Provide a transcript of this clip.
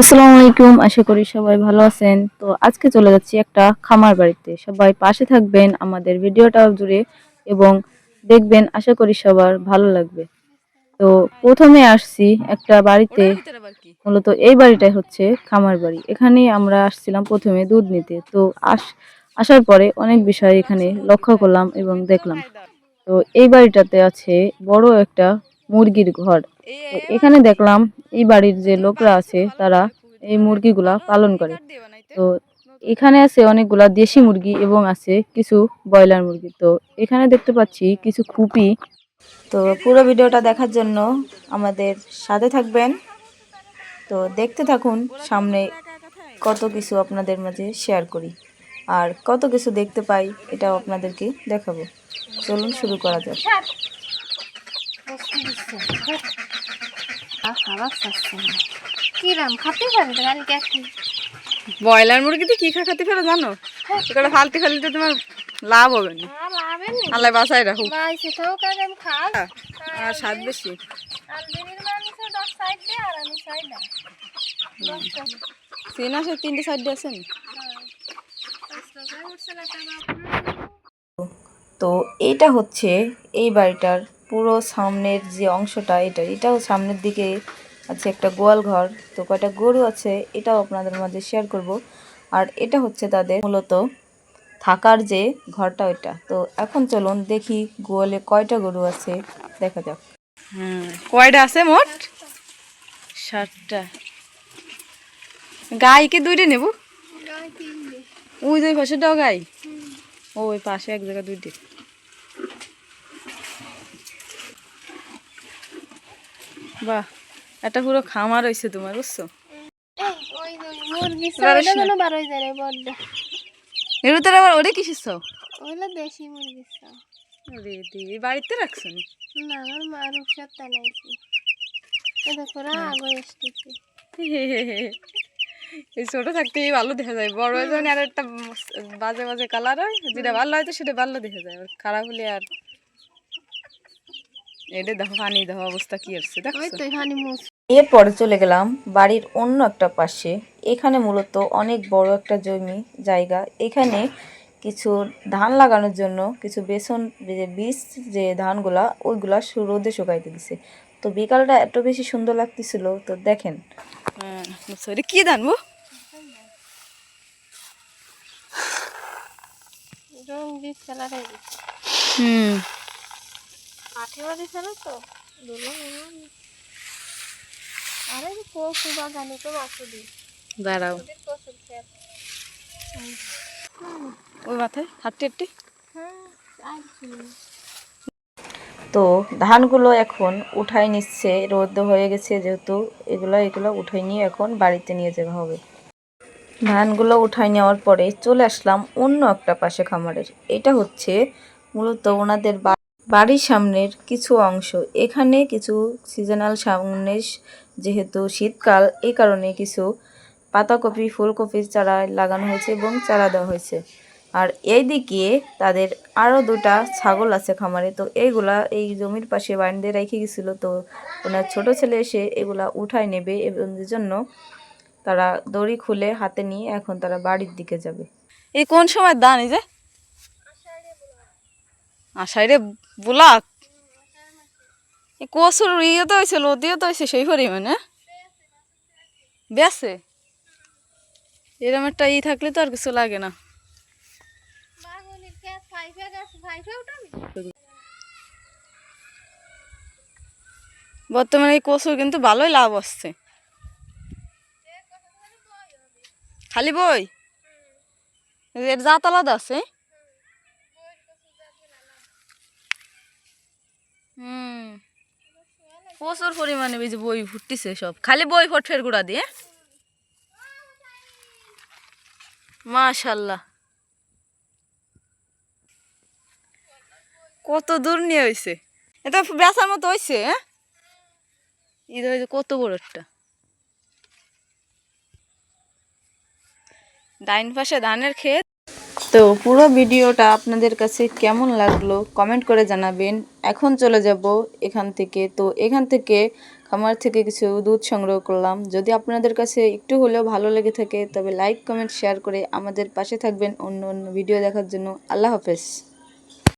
আসসালামু আলাইকুম, আশা করি সবাই ভালো আছেন। তো আজকে চলে যাচ্ছি একটা খামার বাড়িতে। সবাই পাশে থাকবেন আমাদের ভিডিওটা জুড়ে এবং দেখবেন আশা করি সবার ভালো লাগবে। তো প্রথমে আসছি একটা বাড়িতে, মূলত এই বাড়িটাই হচ্ছে খামার বাড়ি। এখানেই আমরা আসছিলাম প্রথমে দুধ নিতে। তো আস, আসার পরে অনেক বিষয় এখানে লক্ষ্য করলাম এবং দেখলাম। তো এই বাড়িটাতে আছে বড় একটা মুরগির ঘর। এখানে দেখলাম এই বাড়ির যে লোকরা আছে তারা এই মুরগিগুলা পালন করে। তো। এখানে আছে অনেকগুলা দেশি মুরগি এবং আছে কিছু ব্রয়লার মুরগি। তো এখানে দেখতে পাচ্ছি কিছু খুপি। তো পুরো ভিডিওটা দেখার জন্য আমাদের সাথে থাকবেন। তো দেখতে থাকুন সামনে কত কিছু আপনাদের মাঝে শেয়ার করি। আর কত কিছু দেখতে পাই এটাও আপনাদেরকে দেখাবো। চলুন শুরু করা যাক। কিরাম খাতে পারে তো কালকে একটু ব্রয়লার মুরগিতে কি খা খাতে ফেলে জানো? ওটা ফালতে ফেলতে তোমার লাভ হবে না। আল্লাহ বাসায় কাজ আমি আর স্বাদ বেশি। আর দিদির মানুষ দশ সাইড দে আর আমি সাইড তিন আসে তিনটে সাইড আছেন তো এটা হচ্ছে এই বাড়িটার পুরো সামনের যে অংশটা এটা এটাও সামনের দিকে আছে একটা গোয়াল ঘর। তো কয়টা গরু আছে এটাও আপনাদের মাঝে শেয়ার করব। আর এটা হচ্ছে তাদের মূলত থাকার যে ঘরটা ওইটা। তো এখন চলুন দেখি গোয়ালে কয়টা গরু আছে দেখা যাক। হুম কয়টা আছে মোট? ষাটটা গাই কি দুইটা নেব? ওই যে পাশেটাও গাই? ও ওই পাশে এক জায়গায় দুইটে। বাহ একটা পুরো খামার হয়েছে তোমার বুঝছ? আবার ওরে কিসের সব দেশি সব ওরে বাড়িতে রাখছো না আমার মা রূপসার তালাইছি। এ দেখো আগে এসতেছে এই ছোট থাকতেই ভালো দেখা যায়। বড় হয়ে আর একটা বাজে বাজে কালার হয় যেটা ভালো হয় তো সেটা ভালো দেখা যায়। খারাপ হলে আর এটা দেখো পানি দেখো অবস্থা কি এরপরে চলে গেলাম বাড়ির অন্য একটা পাশে। এখানে মূলত অনেক বড় একটা জমি জায়গা। এখানে কিছু ধান লাগানোর জন্য কিছু বেসন যে বীজ যে ধানগুলা ওইগুলা রোদে শুকাইতে দিছে। তো বিকালটা এত বেশি সুন্দর লাগতেছিল তো দেখেন। হ্যাঁ কি হয়ে গেছে হুম। বাড়ি ছিল তো আরে কচু বাগানে তো দাঁড়াও। ওই মাথায় হাঁটতে হাঁটতে? তো ধানগুলো এখন উঠাই নিচ্ছে রোদ হয়ে গেছে যেহেতু এগুলো এগুলো উঠাই নিয়ে এখন বাড়িতে নিয়ে যাওয়া হবে। ধানগুলো উঠাই নেওয়ার পরে চলে আসলাম অন্য একটা পাশে খামারের। এটা হচ্ছে মূলত ওনাদের বাড়ির সামনের কিছু অংশ। এখানে কিছু সিজনাল সামনে যেহেতু শীতকাল এই কারণে কিছু পাতাকপি ফুলকপির চারা লাগানো হয়েছে এবং চারা দেওয়া হয়েছে। আর এই দিকে তাদের আরও দুটা ছাগল আছে খামারে। তো এইগুলা এই জমির পাশে বাড়িতে রেখে গেছিল। তো ওনার ছোট ছেলে এসে এগুলা উঠায় নেবে এবং জন্য তারা দড়ি খুলে হাতে নিয়ে এখন তারা বাড়ির দিকে যাবে। এই কোন সময় দান এই যে? আষাঢ়ে বুলাক কচুর ইয়ে তো হয়েছে লতিও তো হয়েছে সেই পরিমাণে বেসে এরকম একটা ই থাকলে তো আর কিছু লাগে না। বর্তমানে এই কচুর কিন্তু ভালোই লাভ আসছে খালি বই? এর জাত আলাদা আছে প্রচুর পরিমাণে এই যে বই ফুটতেছে সব। খালি বই ফটের গুঁড়া দিয়ে। মাশাল্লাহ। কত দূর নিয়ে হয়েছে এটা বেচার মতো হয়েছে হ্যাঁ? হয়েছে কত বড় একটা। ডাইন পাশে ধানের ক্ষেত। তো পুরো ভিডিওটা আপনাদের কাছে কেমন লাগল কমেন্ট করে জানাবেন। এখন চলে যাব এখান থেকে। তো এখান থেকে খামার থেকে কিছু দুধ সংগ্রহ করলাম। যদি আপনাদের কাছে একটু হলেও ভালো লেগে থাকে, তবে লাইক কমেন্ট শেয়ার করে আমাদের পাশে থাকবেন অন্য অন্য ভিডিও দেখার জন্য। আল্লাহ হাফেজ।